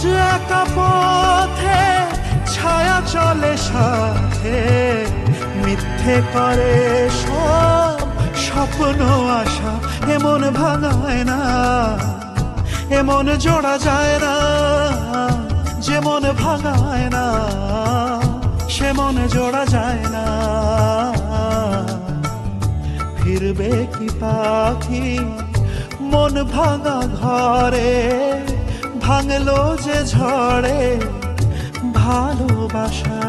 আজ একা পথে ছায়া চলে সাথে। মিথ্যে করে সব স্বপ্ন, আশা এমন ভাঙায় না। এমন জোড়া যায় না যেমন ভাঙায় না, সে মন জোড়া যায় না। ফিরবে কি পাখি মন ভাঙা ঘরে? ভাঙলো যে ঝড়ে ভালোবাসা।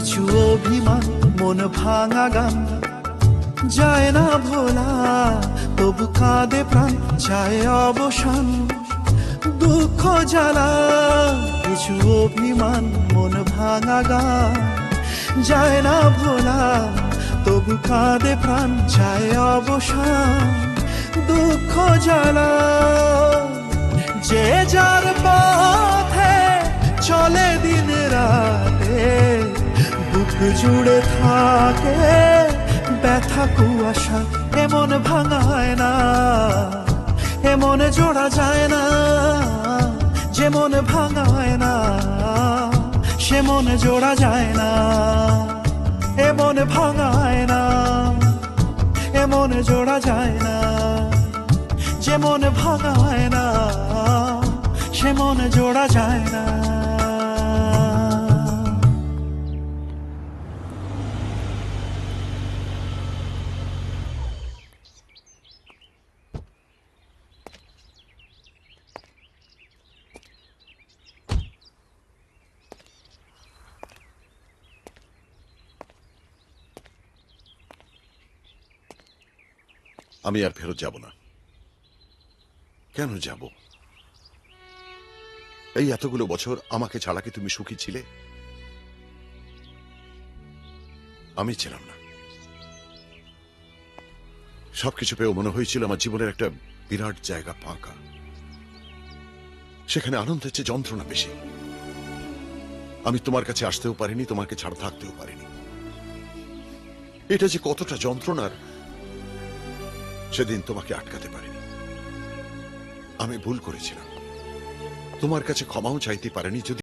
কিছু অভিমান, মন ভাঙা গান। যায় না ভোলা, তবু কাঁদে প্রাণ, চায় অবসান। দুঃখ জ্বালা, কিছু অভিমান, মন ভাঙা গান। যায় না ভোলা, তবু কাঁদে প্রাণ, চায় অবসান। দুঃখ জ্বালা, যে যার পথে জুড়ে থাকে ব্যথা, কুয়াশা, এমন ভাঙায় না, এমন জোড়া যায় না, যেমন ভাঙায় না সে মন জোড়া যায় না, এমন ভাঙায় না, এমন জোড়া যায় না, যেমন ভাঙায় না সে মন জোড়া যায় না। আমি আর ফেরত যাব না। কেন যাব? এই এতগুলো বছর আমাকে ছাড়া কি তুমি সুখী ছিলে? আমি ছিলাম না। সবকিছু পেয়েও মনে হয়েছিল আমার জীবনের একটা বিরাট জায়গা ফাঁকা। সেখানে আনন্দের চেয়ে যন্ত্রণা বেশি। আমি তোমার কাছে আসতেও পারিনি, তোমাকে ছাড়া থাকতেও পারিনি। এটা যে কতটা যন্ত্রণার সেদিন তোমাকে আটকাতে পারিনি। আমি ভুল করেছিলাম। তোমার কাছে ক্ষমাও চাইতে পারেনি যদি